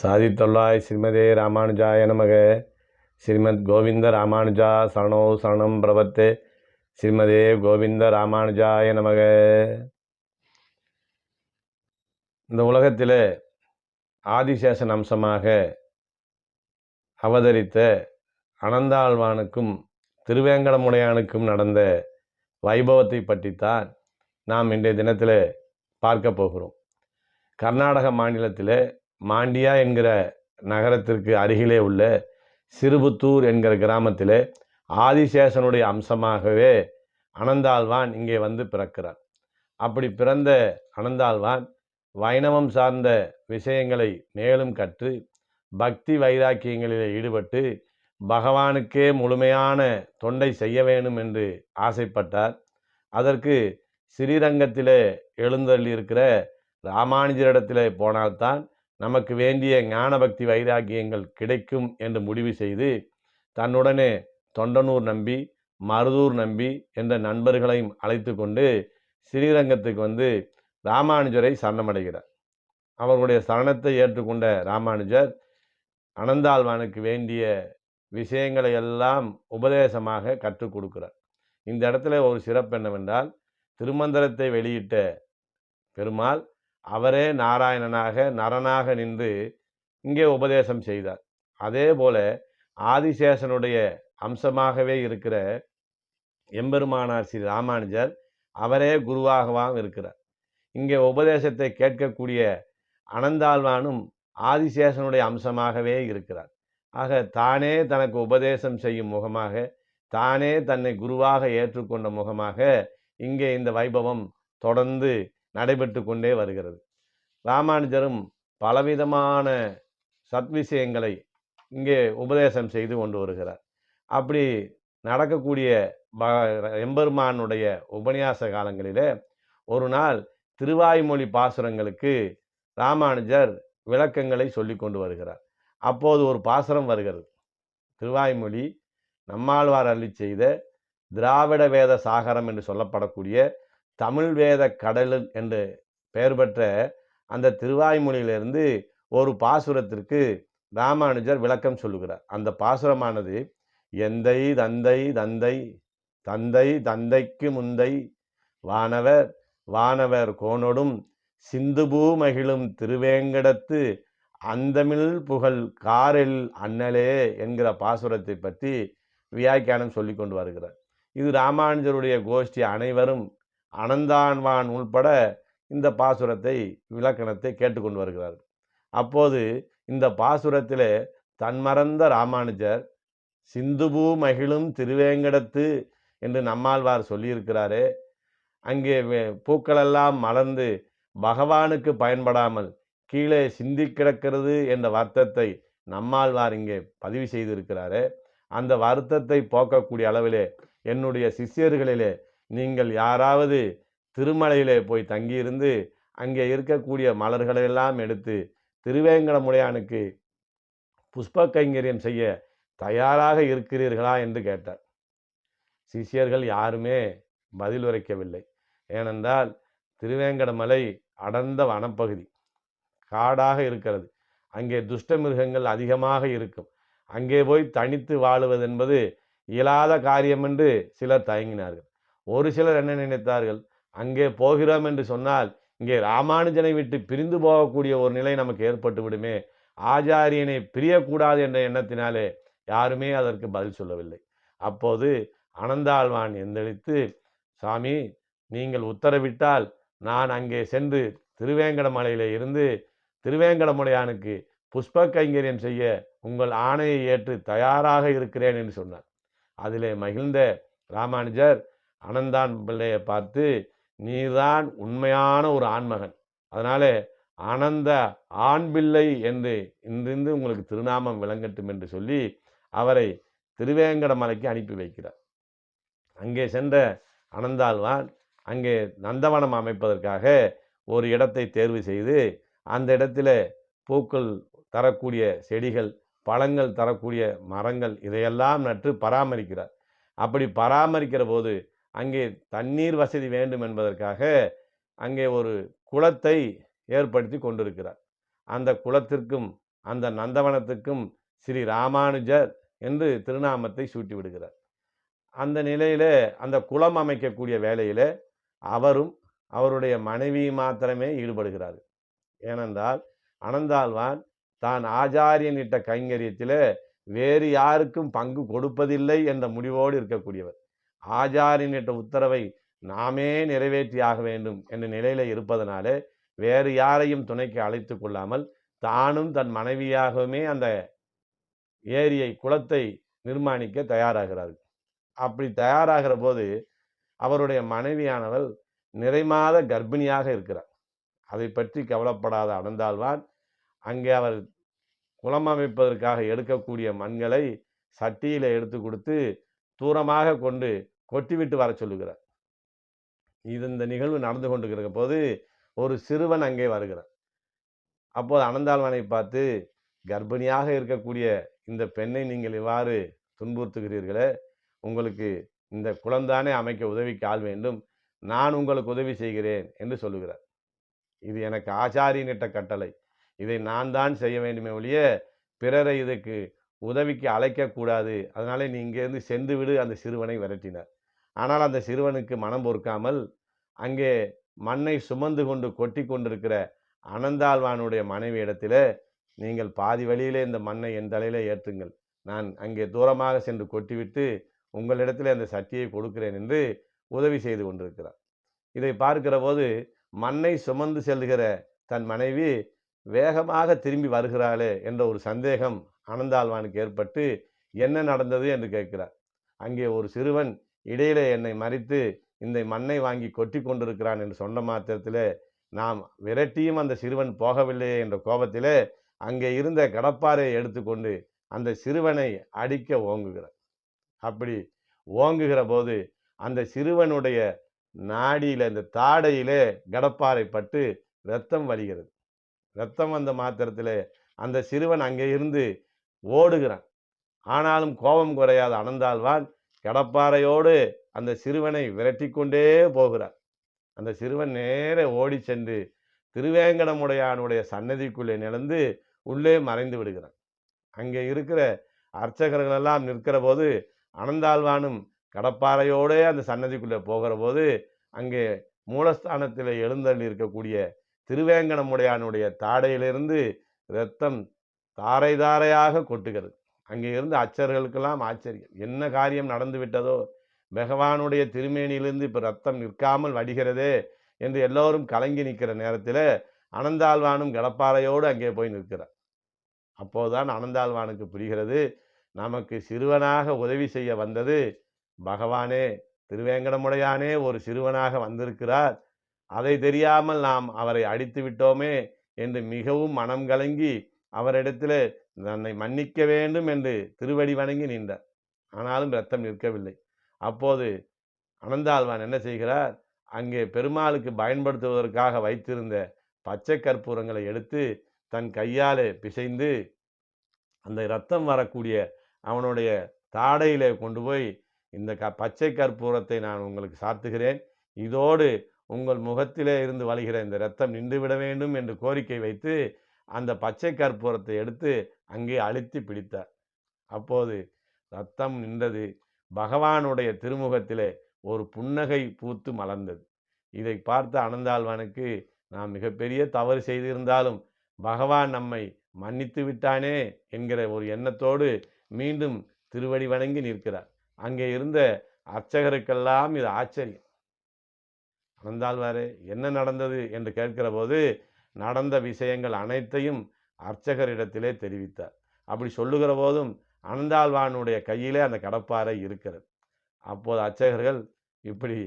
சாதித்தொள்ளாய் ஸ்ரீமதே ராமானுஜாய நமக. ஸ்ரீமத் கோவிந்த ராமானுஜா சரணோ சரணம் பிரபத்தே. ஸ்ரீமதே கோவிந்த ராமானுஜாய நமக. இந்த உலகத்தில் ஆதிசேஷன் அம்சமாக அவதரித்த அனந்தாழ்வானுக்கும் திருவேங்கடமுடையானுக்கும் நடந்த வைபவத்தை பற்றித்தான் நாம் இன்றைய தினத்தில் பார்க்க போகிறோம். கர்நாடக மாநிலத்தில் மாண்டியா என்கிற நகரத்திற்கு அருகிலே உள்ள சிறுபுத்தூர் என்கிற கிராமத்தில் ஆதிசேஷனுடைய அம்சமாகவே அனந்தாழ்வான் இங்கே வந்து பிறக்கிறார். அப்படி பிறந்த அனந்தாழ்வான் வைணவம் சார்ந்த விஷயங்களை மேலும் கற்று பக்தி வைராக்கியங்களில் ஈடுபட்டு பகவானுக்கே முழுமையான தொண்டை செய்ய வேண்டும் என்று ஆசைப்பட்டார். அதற்கு ஸ்ரீரங்கத்திலே எழுந்தள்ளியிருக்கிற ராமானுஜரிடத்திலே போனால்தான் நமக்கு வேண்டிய ஞான பக்தி வைராக்கியங்கள் கிடைக்கும் என்று முடிவு செய்து தன்னுடனே தொண்டனூர் நம்பி மருதூர் நம்பி என்ற நண்பர்களையும் அழைத்து கொண்டு ஸ்ரீரங்கத்துக்கு வந்து ராமானுஜரை சரணமடைகிறார். அவர்களுடைய சரணத்தை ஏற்றுக்கொண்ட ராமானுஜர் அனந்தாழ்வானுக்கு வேண்டிய விஷயங்களை எல்லாம் உபதேசமாக கற்றுக் கொடுக்கிறார். இந்த இடத்துல ஒரு சிறப்பு என்னவென்றால் திருமந்திரத்தை வெளியிட்ட பெருமாள் அவரே நாராயணனாக நரனாக நின்று இங்கே உபதேசம் செய்தார். அதே போல ஆதிசேஷனுடைய அம்சமாகவே இருக்கிற எம்பெருமானார் ஸ்ரீ ராமானுஜர் அவரே குருவாகவும் இருக்கிறார். இங்கே உபதேசத்தை கேட்கக்கூடிய அனந்தாழ்வானும் ஆதிசேஷனுடைய அம்சமாகவே இருக்கிறார். ஆக தானே தனக்கு உபதேசம் செய்யும் முகமாக தானே தன்னை குருவாக ஏற்றுக்கொண்ட முகமாக இங்கே இந்த வைபவம் தொடர்ந்து நடைபெற்று கொண்டே வருகிறது. ராமானுஜரும் பலவிதமான சத்விஷயங்களை இங்கே உபதேசம் செய்து கொண்டு வருகிறார். அப்படி நடக்கக்கூடிய ப எம்பெருமானுடைய உபன்யாச காலங்களிலே ஒரு நாள் திருவாய்மொழி பாசுரங்களுக்கு ராமானுஜர் விளக்கங்களை சொல்லி கொண்டு வருகிறார். அப்போது ஒரு பாசுரம் வருகிறது. திருவாய்மொழி நம்மாழ்வார் அள்ளி செய்த திராவிட வேத சாகரம் என்று சொல்லப்படக்கூடிய தமிழ் வேத கடல் என்று பெயர் பெற்ற அந்த திருவாய்மொழியிலிருந்து ஒரு பாசுரத்திற்கு ராமானுஜர் விளக்கம் சொல்லுகிறார். அந்த பாசுரமானது எந்தை தந்தை தந்தை தந்தை தந்தைக்கு முந்தை வானவர் வானவர் கோனொடும் சிந்துபூ மகிழும் திருவேங்கடத்து அந்தமிழ் புகழ் காரில் அண்ணலே என்கிற பாசுரத்தை பற்றி வியாக்கியானம் சொல்லி கொண்டு வருகிறார். இது ராமானுஜருடைய கோஷ்டி அனைவரும் அனந்தான்வான் உள்பட இந்த பாசுரத்தை விளக்கணத்தை கேட்டுக்கொண்டு வருகிறார். அப்போது இந்த பாசுரத்திலே தன்மறந்த ராமானுஜர் சிந்துபூ மகிழும் திருவேங்கடத்து என்று நம்மாழ்வார் சொல்லியிருக்கிறாரே அங்கே பூக்களெல்லாம் மலர்ந்து பகவானுக்கு பயன்படாமல் கீழே சிந்தி கிடக்கிறது என்ற வருத்தத்தை நம்மாழ்வார் இங்கே பதிவு செய்திருக்கிறாரே. அந்த வருத்தத்தை போக்கக்கூடிய அளவிலே என்னுடைய சிஷ்யர்களிலே நீங்கள் யாராவது திருமலையிலே போய் தங்கியிருந்து அங்கே இருக்கக்கூடிய மலர்களெல்லாம் எடுத்து திருவேங்கடமுடையானுக்கு புஷ்ப கைங்கரியம் செய்ய தயாராக இருக்கிறீர்களா என்று கேட்டார். சிஷியர்கள் யாருமே பதில் உரைக்கவில்லை. ஏனென்றால் திருவேங்கடமலை அடர்ந்த வனப்பகுதி காடாக இருக்கிறது. அங்கே துஷ்ட மிருகங்கள் அதிகமாக இருக்கும். அங்கே போய் தனித்து வாழுவதென்பது இயலாத காரியம் என்று சிலர் தயங்கினார்கள். ஒரு சிலர் என்ன நினைத்தார்கள்? அங்கே போகிறோம் என்று சொன்னால் இங்கே ராமானுஜனை விட்டு பிரிந்து போகக்கூடிய ஒரு நிலை நமக்கு ஏற்பட்டு விடுமே. ஆச்சாரியனை பிரியக்கூடாது என்ற எண்ணத்தினாலே யாருமே அதற்கு பதில் சொல்லவில்லை. அப்போது அனந்தாழ்வான் எந்தளித்து சாமி நீங்கள் உத்தரவிட்டால் நான் அங்கே சென்று திருவேங்கடமலையிலே இருந்து திருவேங்கடமுடையானுக்கு புஷ்ப கைங்கரியம் செய்ய உங்கள் ஆணையை ஏற்று தயாராக இருக்கிறேன் என்று சொன்னார். அதிலே மகிழ்ந்த ராமானுஜர் அனந்தான் பிள்ளையை பார்த்து நீதான் உண்மையான ஒரு ஆண்மகன். அதனால் அனந்த ஆண் பிள்ளை என்று இன்றிருந்து உங்களுக்கு திருநாமம் விளங்கட்டும் என்று சொல்லி அவரை திருவேங்கட மலைக்கு அனுப்பி வைக்கிறார். அங்கே சென்ற அனந்தாழ்வான் அங்கே நந்தவனம் அமைப்பதற்காக ஒரு இடத்தை தேர்வு செய்து அந்த இடத்துல பூக்கள் தரக்கூடிய செடிகள் பழங்கள் தரக்கூடிய மரங்கள் இதையெல்லாம் நட்டு பராமரிக்கிறார். அப்படி பராமரிக்கிற போது அங்கே தண்ணீர் வசதி வேண்டும் என்பதற்காக அங்கே ஒரு குளத்தை ஏற்படுத்தி கொண்டிருக்கிறார். அந்த குளத்திற்கும் அந்த நந்தவனத்துக்கும் ஸ்ரீ ராமானுஜர் என்று திருநாமத்தை சூட்டி விடுகிறார். அந்த நிலையில் அந்த குளம் அமைக்கக்கூடிய வேலையில் அவரும் அவருடைய மனைவி மாத்திரமே ஈடுபடுகிறார் ஏனென்றால் அனந்தாழ்வான் தான் ஆச்சாரியனிட்ட கைங்கரியத்தில் வேறு யாருக்கும் பங்கு கொடுப்பதில்லை என்ற முடிவோடு இருக்கக்கூடியவர். ஆச்சாரியனிட்ட உத்தரவை நாமே நிறைவேற்றியாக வேண்டும் என்ற நிலையில இருப்பதனாலே வேறு யாரையும் துணைக்கு அழைத்து கொள்ளாமல் தானும் தன் மனைவியாகவுமே அந்த ஏரியை குளத்தை நிர்மாணிக்க தயாராகிறார்கள். அப்படி தயாராகிற போது அவருடைய மனைவியானவள் நிறைமாத கர்ப்பிணியாக இருக்கிறார் அதை பற்றி கவலைப்படாத அனந்தாழ்வான் அங்கே அவர் குளம் அமைப்பதற்காக எடுக்கக்கூடிய மண்களை சட்டியில் எடுத்து கொடுத்து தூரமாக கொண்டு கொட்டிவிட்டு வர சொல்லுகிறார். இது இந்த நிகழ்வு நடந்து கொண்டிருக்கிற போது ஒரு சிறுவன் அங்கே வருகிறார் அப்போது அனந்தாழ்வனை பார்த்து கர்ப்பிணியாக இருக்கக்கூடிய இந்த பெண்ணை நீங்கள் இவ்வாறு துன்புறுத்துகிறீர்களே? உங்களுக்கு இந்த குழந்தானே அமைக்க உதவிக்கு ஆள் வேண்டும். நான் உங்களுக்கு உதவி செய்கிறேன் என்று சொல்லுகிறார். இது எனக்கு ஆச்சாரியனிட்ட கட்டளை. இதை நான் தான் செய்ய வேண்டுமே ஒழிய பிறரை இதுக்கு உதவிக்கு அழைக்கக்கூடாது. அதனாலே நீ இங்கேருந்து சென்று விடு அந்த சிறுவனை விரட்டினார். ஆனால் அந்த சிறுவனுக்கு மனம் பொறுக்காமல் அங்கே மண்ணை சுமந்து கொண்டு கொட்டி கொண்டிருக்கிற அனந்தாழ்வானுடைய மனைவி இடத்துல நீங்கள் பாதி வழியிலே இந்த மண்ணை என் தலையில ஏற்றுங்கள். நான் அங்கே தூரமாக சென்று கொட்டிவிட்டு உங்களிடத்தில் அந்த சட்டியை கொடுக்கிறேன் என்று உதவி செய்து கொண்டிருக்கிறார். இதை பார்க்கிற போது மண்ணை சுமந்து செல்கிற தன் மனைவி வேகமாக திரும்பி வருகிறாளே என்ற ஒரு சந்தேகம் அனந்தாழ்வானுக்கு ஏற்பட்டு என்ன நடந்தது என்று கேட்கிறார். அங்கே ஒரு சிறுவன் இடையிலே என்னை மறித்து இந்த மண்ணை வாங்கி கொட்டி கொண்டிருக்கிறான் என்று சொன்ன மாத்திரத்திலே நாம் விரட்டியும் அந்த சிறுவன் போகவில்லையே என்ற கோபத்திலே அங்கே இருந்த கடப்பாறையை எடுத்துக்கொண்டு அந்த சிறுவனை அடிக்க ஓங்குகிறார். அப்படி ஓங்குகிற போது அந்த சிறுவனுடைய நாடியில் இந்த தாடையிலே கடப்பாறை பட்டு ரத்தம் வலிகிறது ரத்தம் வந்த மாத்திரத்திலே அந்த சிறுவன் அங்கே இருந்து ஓடுகிறான். ஆனாலும் கோபம் குறையாத அனந்தாழ்வான். கடப்பாறையோடு அந்த சிறுவனை விரட்டி கொண்டே போகிறார். அந்த சிறுவன் நேர ஓடி சென்று திருவேங்கடமுடையானுடைய சன்னதிக்குள்ளே நிலந்து உள்ளே மறைந்து விடுகிறான். அங்கே இருக்கிற அர்ச்சகர்கள் எல்லாம் நிற்கிற போது அனந்தாழ்வானும் கடப்பாறையோடே அந்த சன்னதிக்குள்ளே போகிற போது அங்கே மூலஸ்தானத்தில் எழுந்தள்ளி இருக்கக்கூடிய திருவேங்கடமுடையானுடைய தாடையிலிருந்து இரத்தம் தாரை தாரையாக கொட்டுகிறது. அங்கே இருந்த அச்சர்களுக்கெல்லாம் ஆச்சரியம். என்ன காரியம் நடந்து விட்டதோ? பகவானுடைய திருமேனியிலிருந்து இப்போ ரத்தம் நிற்காமல் வடிகிறதே? என்று எல்லோரும் கலங்கி நிற்கிற நேரத்தில் அனந்தாழ்வானும் கடப்பாறையோடு அங்கே போய் நிற்கிறார். அப்போதுதான் அனந்தாழ்வானுக்கு புரிகிறது நமக்கு சிறுவனாக உதவி செய்ய வந்தது பகவானே திருவேங்கடமுடையானே ஒரு சிறுவனாக வந்திருக்கிறார். அதை தெரியாமல் நாம் அவரை அடித்து விட்டோமே? என்று மிகவும் மனம் கலங்கி அவரிடத்தில் தன்னை மன்னிக்க வேண்டும் என்று திருவடி வணங்கி நின்றார். ஆனாலும் ரத்தம் நிற்கவில்லை. அப்போது அனந்தாழ்வான் என்ன செய்கிறார்? அங்கே பெருமாளுக்கு பயன்படுத்துவதற்காக வைத்திருந்த பச்சை கற்பூரங்களை எடுத்து தன் கையாலே பிசைந்து அந்த இரத்தம் வரக்கூடிய அவனுடைய தாடையிலே கொண்டு போய் இந்த க பச்சை கற்பூரத்தை நான் உங்களுக்கு சாத்துகிறேன். இதோடு உங்கள் முகத்திலே இருந்து வழிகிற இந்த இரத்தம் நின்றுவிட வேண்டும் என்று கோரிக்கை வைத்து அந்த பச்சை கற்பூரத்தை எடுத்து அங்கே அழுத்தி பிடித்தார். அப்போது ரத்தம் நின்றது. பகவானுடைய திருமுகத்திலே ஒரு புன்னகை பூத்து மலர்ந்தது. இதை பார்த்த அனந்தாழ்வானுக்கு நாம் மிகப்பெரிய தவறு செய்திருந்தாலும் பகவான் நம்மை மன்னித்து விட்டானே என்கிற ஒரு எண்ணத்தோடு மீண்டும் திருவடி வணங்கி நிற்கிறார். அங்கே இருந்த அர்ச்சகருக்கெல்லாம் இது ஆச்சரியம். அனந்தாழ்வாரே என்ன நடந்தது? என்று கேட்கிற போது நடந்த விஷயங்கள் அனைத்தையும் அர்ச்சகரிடத்திலே தெரிவித்தார். அப்படி சொல்லுகிற போதும் அனந்தாழ்வானுடைய கையிலே அந்த கடப்பாறை இருக்கிறது. அப்போது அர்ச்சகர்கள் இப்படி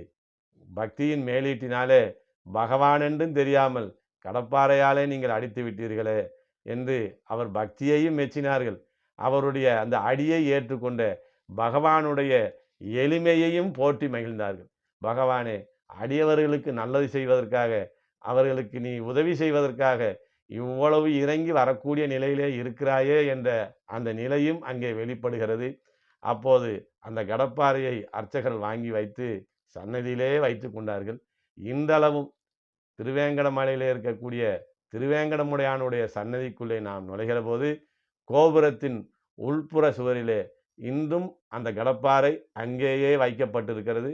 பக்தியின் மேலீட்டினாலே பகவான் என்றும் தெரியாமல் கடப்பாறையாலே நீங்கள் அடித்து விட்டீர்களே என்று அவர் பக்தியையும் மெச்சினார்கள். அவருடைய அந்த அடியை ஏற்றுக்கொண்ட பகவானுடைய எளிமையையும் போற்றி மகிழ்ந்தார்கள். பகவானே அடியவர்களுக்கு நல்லது செய்வதற்காக அவர்களுக்கு நீ உதவி செய்வதற்காக இவ்வளவு இறங்கி வரக்கூடிய நிலையிலே இருக்கிறாயே என்ற அந்த நிலையும் அங்கே வெளிப்படுகிறது. அப்போது அந்த கடப்பாறையை அர்ச்சகர்கள் வாங்கி வைத்து சன்னதியிலே வைத்து கொண்டார்கள். இன்றளவும் திருவேங்கடமலையிலே இருக்கக்கூடிய திருவேங்கடமுடையானுடைய சன்னதிக்குள்ளே நாம் நுழைகிற போது கோபுரத்தின் உள்புற சுவரிலே இன்றும் அந்த கடப்பாறை அங்கேயே வைக்கப்பட்டிருக்கிறது.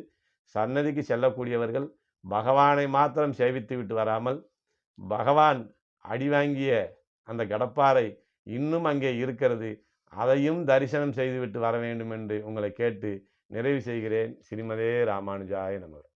சன்னதிக்கு செல்லக்கூடியவர்கள் பகவானை மாத்திரம் சேவித்து விட்டு வராமல் பகவான் அடி வாங்கிய அந்த கடப்பாறை இன்னும் அங்கே இருக்கிறது. அதையும் தரிசனம் செய்துவிட்டு வர வேண்டும் என்று உங்களை கேட்டு நிறைவு செய்கிறேன். ஸ்ரீமதே ராமானுஜாய நமக.